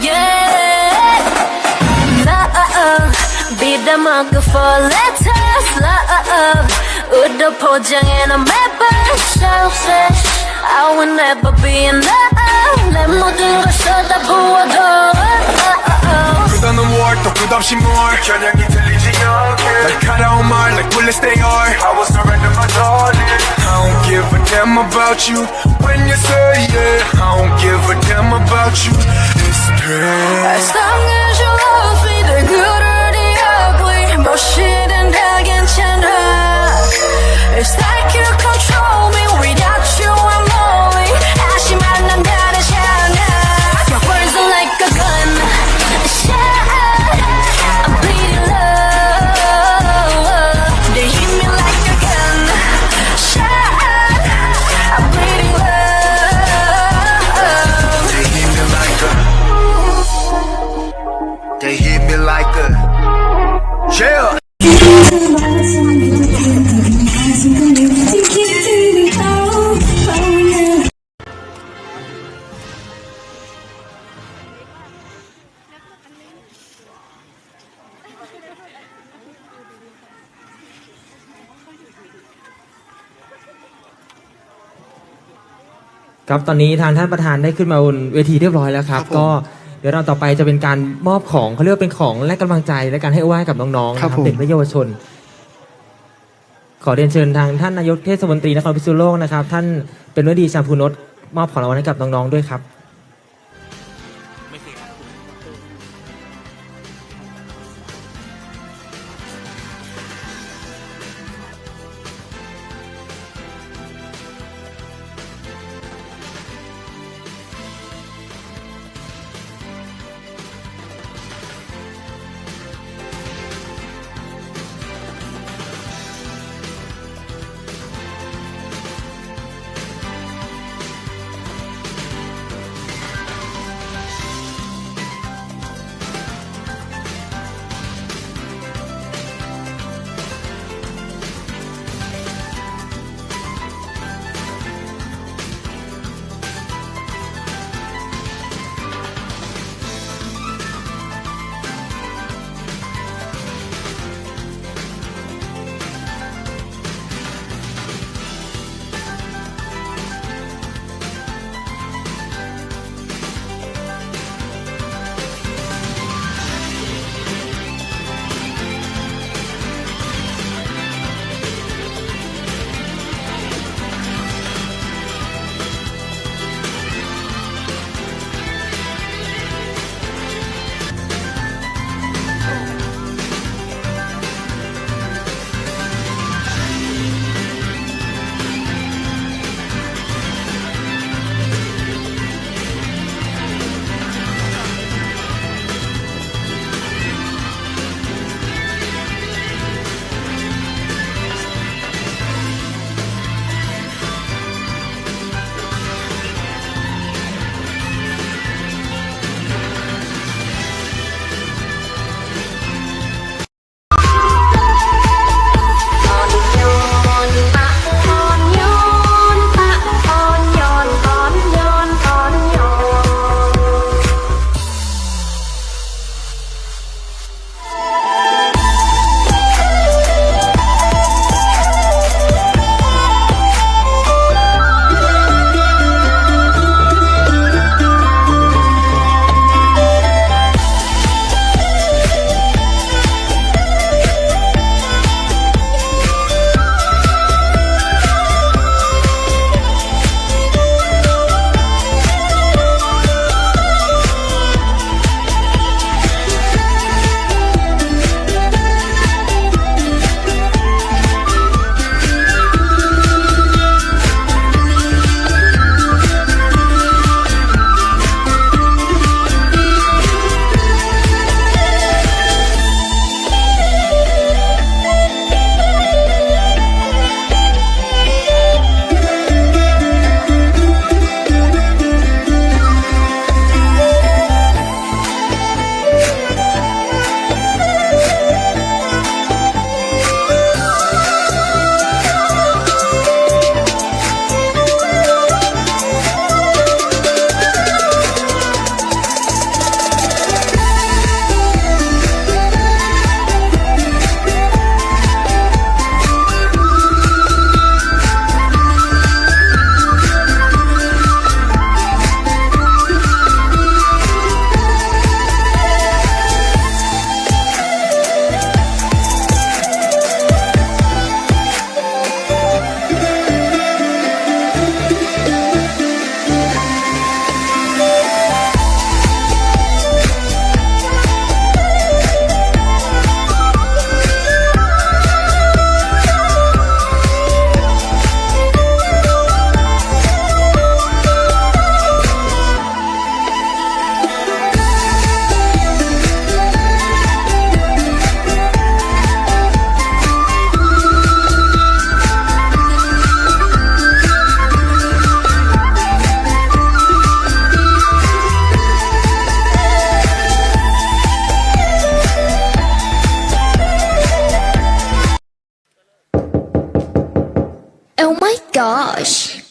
Yeah, love. Beat the marker for letters. Love. With the 포장에 나 매번 selfish. I will never be in love. 내 모든 걸 쏟아부어도. 끝없는 war또 끝없이 more 겨냥이 들리지 않게 날카로운 말 like bullets they are I will surrender my darling I don't give a damn about you when you say yeah I don't give a damn about you It's As straight long as you love me, the good or the ugly, 무엇이든 다 괜찮아. It's like you control ครับตอนนี้ทางท่านประธานได้ขึ้นมาบนเวทีเรียบร้อยแล้วครับ ครับผมก็เดี๋ยวเราต่อไปจะเป็นการมอบของเขาเรียกว่าเป็นของและกำลังใจและการให้ไหว้กับน้องๆนะคครัรับบผม เด็กและเยาวชน ขอเรียนเชิญทางท่านนายกเทศมนตรีนครพิษณุโลกนะครับ ท่านเป็นวดีชามพูนตมอบของรางวัลให้กับน้องๆด้วยครับ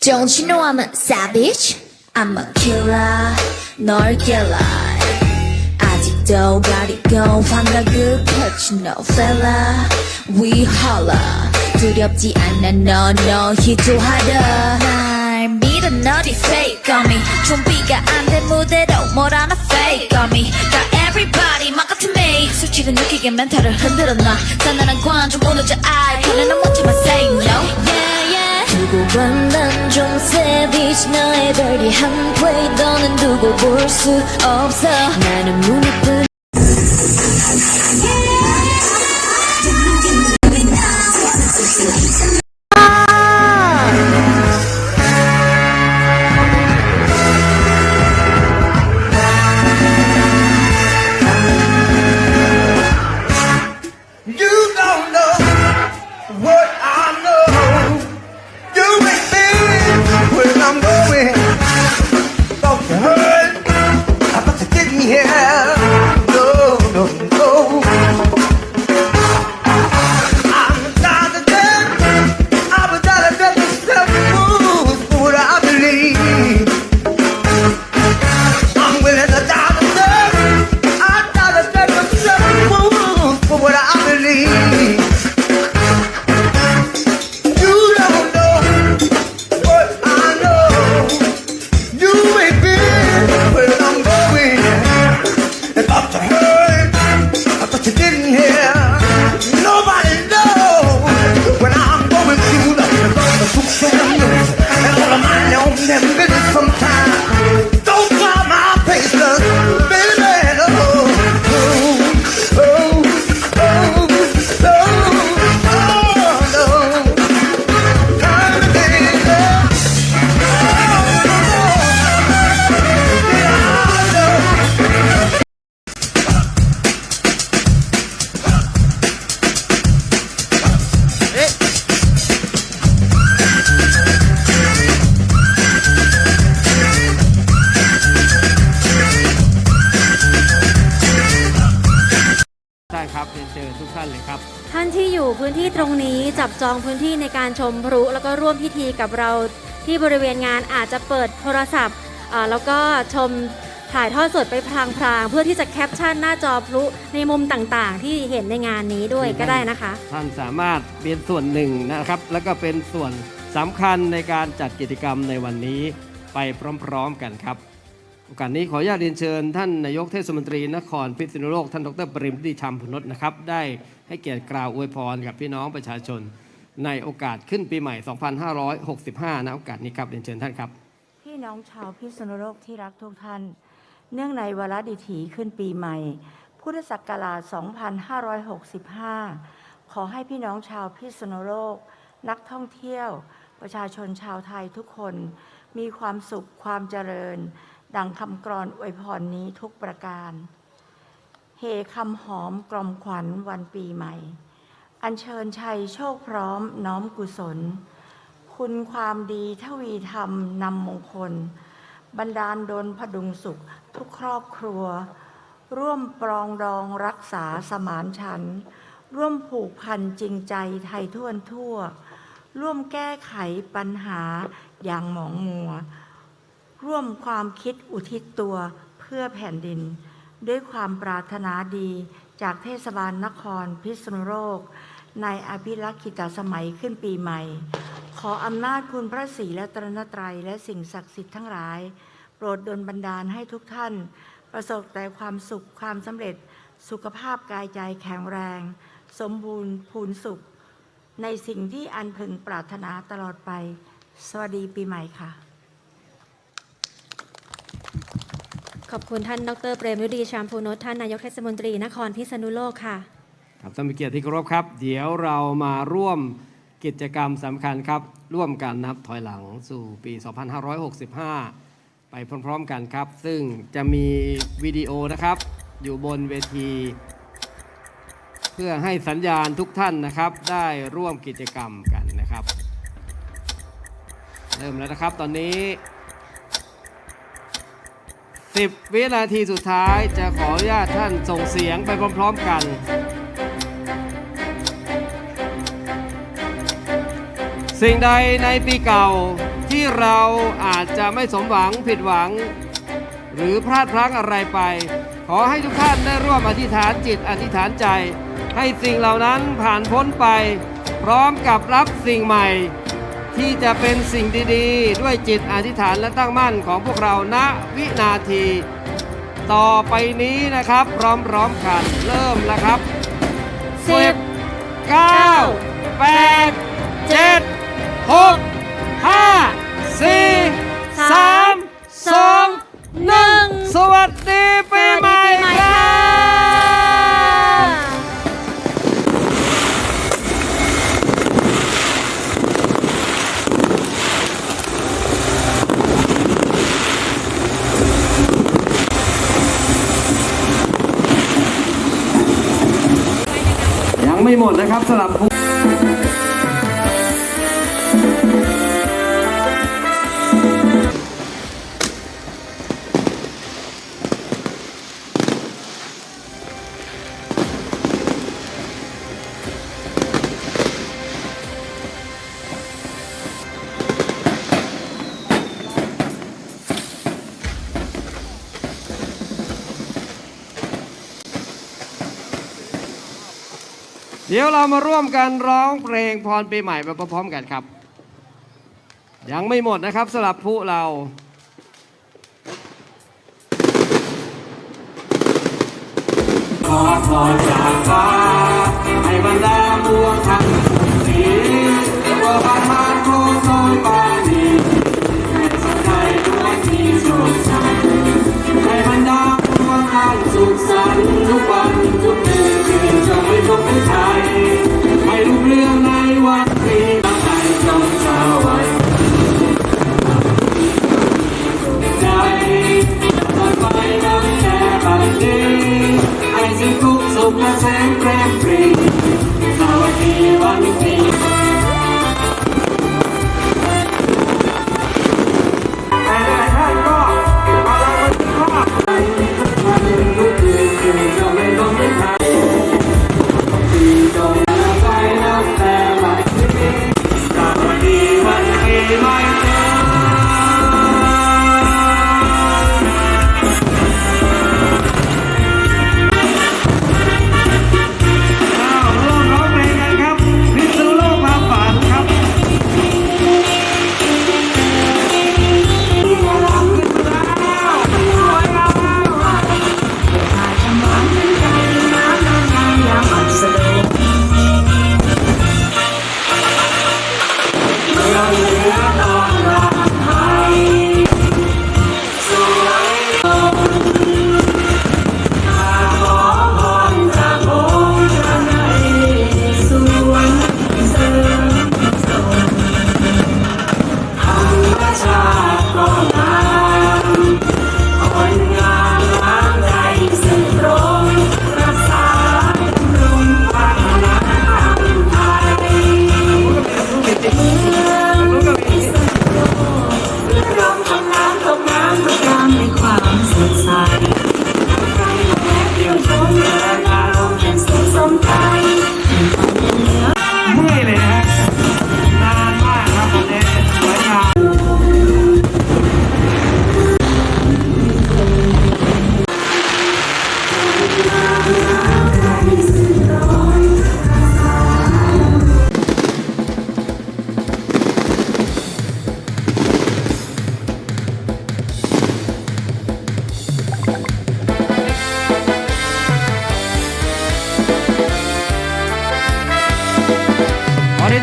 Don't you know I'm a savage? I'm a killer 널 깨라 아직도 가리고 환각을 펼치 no fella We holla 두렵지 않아 no no 희도하다 날 믿어 너리 fake on me 준비가 안 된 무대로 뭘 하나 fake on me got everybody 막 같은 me 수치를 느끼게 멘탈을 흔들어 놔 단단한 관중 무너져 eye 편안한 못참아 say no yeah yeah 두 고 봐난좀 savage 너의 별이 한 play 너는 두고 볼 수 없어. 나는 무릎 ที่อยู่พื้นที่ตรงนี้จับจองพื้นที่ในการชมพลุแล้วก็ร่วมพิธีกับเราที่บริเวณงานอาจจะเปิดโทรศัพท์อ่าแล้วก็ชมถ่ายทอดสดไปพลางๆ เพื่อที่จะแคปชั่นหน้าจอพลุในมุมต่างๆ ที่เห็นในงานนี้ด้วยก็ได้นะคะ ท่านสามารถเป็นส่วนหนึ่งนะครับ แล้วก็เป็นส่วนสำคัญในการจัดกิจกรรมในวันนี้ไปพร้อมๆกันครับโอกาสนี้ขออนุญาตเรียนเชิญท่านนายกเทศมนตรีนครพิษณุโลกท่านดรปริมดีชามพนทนะครับได้ให้เกียรติกล่าวอวยพรกับพี่น้องประชาชน ในโอกาสขึ้นปีใหม่ 2565นะโอกาสนี้ครับเรียนเชิญท่านครับ พี่น้องชาวพิษณุโลกที่รักทุกท่าน เนื่องในวาระดิถีขึ้นปีใหม่ พุทธศักราช 2565 ขอให้พี่น้องชาวพิษณุโลก นักท่องเที่ยว ประชาชนชาวไทยทุกคน มีความสุขความเจริญ ดังคำกรอนอวยพรนี้ทุกประการ เฮคำหอมกลอมขวัญวันปีใหม่ อัญเชิญชัยโชคพร้อมน้อมกุศล คุณความดีทวีธรรมนำมงคลบันดาลดลพดุงสุขทุกครอบครัว ร่วมปรองดองรักษาสมานฉันท์ร่วมผูกพันจริงใจไทยท่วทั่ว ร่วมแก้ไขปัญหาอย่างหมองมัว ร่วมความคิดอุทิศตัวเพื่อแผ่นดิน ด้วยความปรารถนาดีจากเทศบาลนครพิษณุโลก ในอภิรักษิตสมัยขึ้นปีใหม่ ขออำนาจคุณพระศรีและตรณตรัยและสิ่งศักดิ์สิทธิ์ทั้งหลาย โปรดดลบันดาลให้ทุกท่าน ประสบแต่ความสุขความสำเร็จสุขภาพกายใจแข็งแรง สมบูรณ์พูนสุข ในสิ่งที่อันพึงปรารถนาตลอดไป สวัสดีปีใหม่ค่ะ ขอบคุณท่านดรเปรมฤดีชามพูนทท่านนายกเทศมนตรีนครพิษณุโลกค่ะครับท่านผู้เกียรติที่เคารพครับ เดี๋ยวเรามาร่วมกิจกรรมสำคัญครับ ร่วมกันนับถอยหลังสู่ปี 2565 ไปพร้อมๆกันครับ ซึ่งจะมีวิดีโอนะครับ อยู่บนเวที เพื่อให้สัญญาณทุกท่านนะครับ ได้ร่วมกิจกรรมกันนะครับ เริ่มแล้วนะครับตอนนี้ 10 วินาทีสุดท้ายจะขออนุญาตท่านส่งเสียงไปพร้อมๆกันสิ่งใดในปีเก่าที่เราอาจจะไม่สมหวังผิดหวัง หรือพลาดพลั้งอะไรไป ขอให้ทุกท่านได้ร่วมอธิษฐานจิตอธิษฐานใจ ให้สิ่งเหล่านั้นผ่านพ้นไป พร้อมกับรับสิ่งใหม่ ที่จะเป็นสิ่งดีๆ ด้วยจิตอธิษฐานและตั้งมั่นของพวกเราณวินาที ต่อไปนี้นะครับพร้อมๆกันเริ่มแล้วครับสิบเก้าแปดเจ็ดหกห้าสี่สามสองหนึ่งสวัสดีปีใหม่ ไม่หมดนะครับสลับ ดี๋ยวเรามาร่วมกันร้องเพลงพรปีใหม่ไปพร้อมๆกันครับ ยังไม่หมดนะครับสลับผู้เราขอพรจากฟ้าให้บรรดาดวงทั้งสี่ตัวบ้าน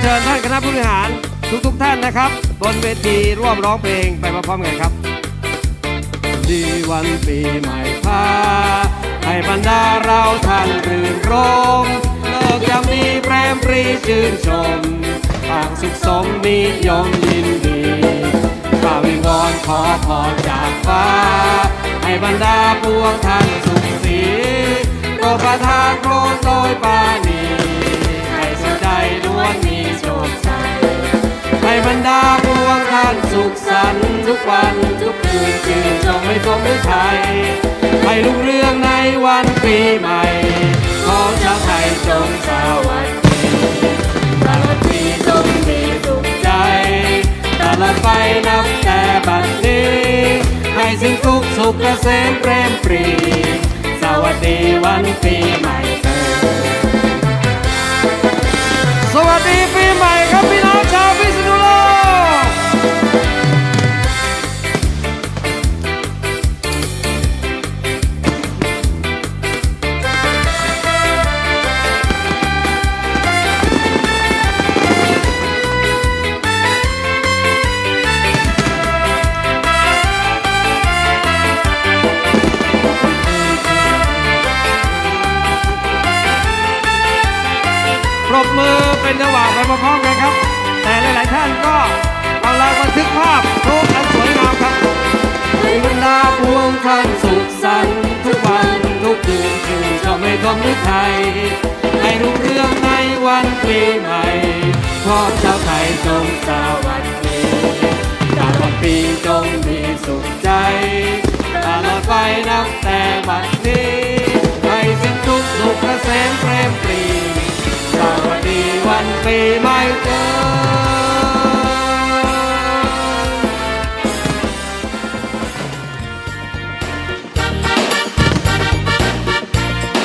เรียนเชิญท่านคณะผู้บริหารทุกๆท่านนะครับ บนเวทีร่วมร้องเพลงไปพร้อมๆกันครับ ดีวันปีใหม่พาให้บรรดาเราท่านรื่นรมเลิกยามดีแพรมปรีชื่นชมต่างสุขสมนิยมยินดีข้าวิงวอนขอพรจากฟ้า ให้บรรดาพวงท่านสุขสีโปรดประทานโปรดโดยปาน บรรดาพวงท่านสุขสันต์ทุกวันทุกคืนคืนจงไม่สมไม่ไทยให้รุ่งเรื่องในวันปีใหม่ ของชาวไทยจงสวัสดีตลอดปีจงมีสุขใจตลอดไปนับแต่บัดนี้ ให้สิ้นทุกข์สุขเกษมเปรมปรี สวัสดีวันปีใหม่ ปรบมือเป็นจังหวะไปพร้อมๆกันครับ แต่หลายๆท่านก็กำลังบันทึกภาพรูปอันสวยงามครับให้บรรดาพวงท่านสุขสันต์ทุกวันทุกคืนคืนจะไม่ทมนึกไทยให้รุ่งเรืองในวันปีใหม่ขอชาวไทยจงสวัสดีตลอดปีจงมีสุขใจตลอดไปนับแต่บัดนี้ให้สิ้นทุกข์สุขเกษมเปรมปรี ปีใหม่เจอ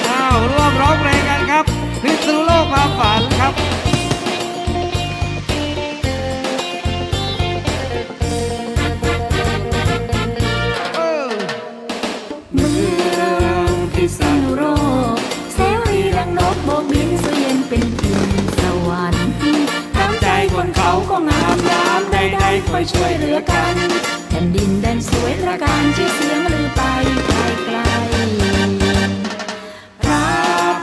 อ้าร่วมร้องเพลงกันครับพิษณุโลกมาฝันครับ คอยช่วยเหลือกันแผ่นดินแดนสวยระการชื่อเสียงลือไปไกลไกลพระ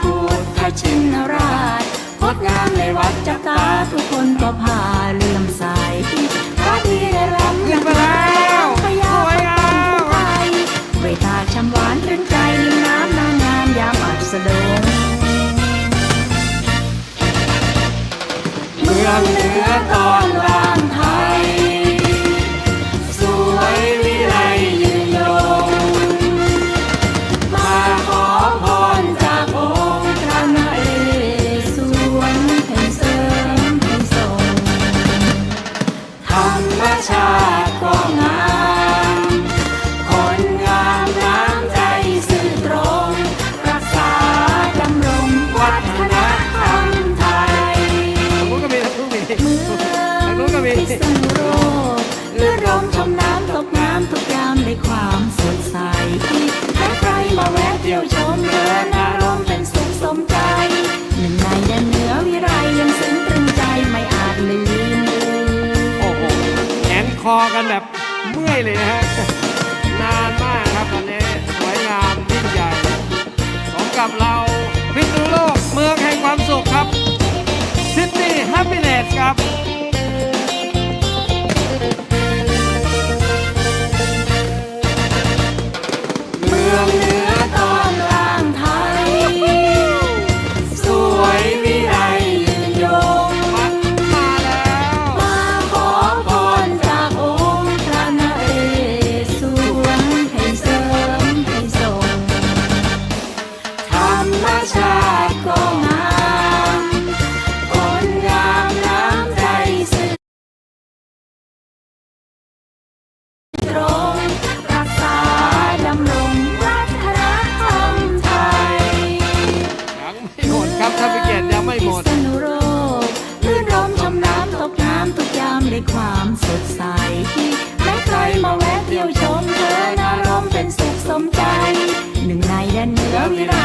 พุทธชินราชงดงามในวัดจับตาทุกคนก็พาเลื่อมใสพระดีได้รำขึ้นมาแล้วพยาสวยามไทยเวทาชำหวานรื่นใจริมน้ำนางงามยามอัสดงเมืองเหนือตอนล่า คอกันแบบเมื่อยเลยนะฮะนานมากครับตอนนี้สวยงามยิ่งใหญ่สมกับเราพิษณุโลกเมืองแห่งความสุขครับซิตี้แฮปปี้เนสครับ สดใสไม่ใครมาแวะเที่ยวชมเธอนารมเป็นสุขสมใจ หนึ่งในแดนเหนือวิไล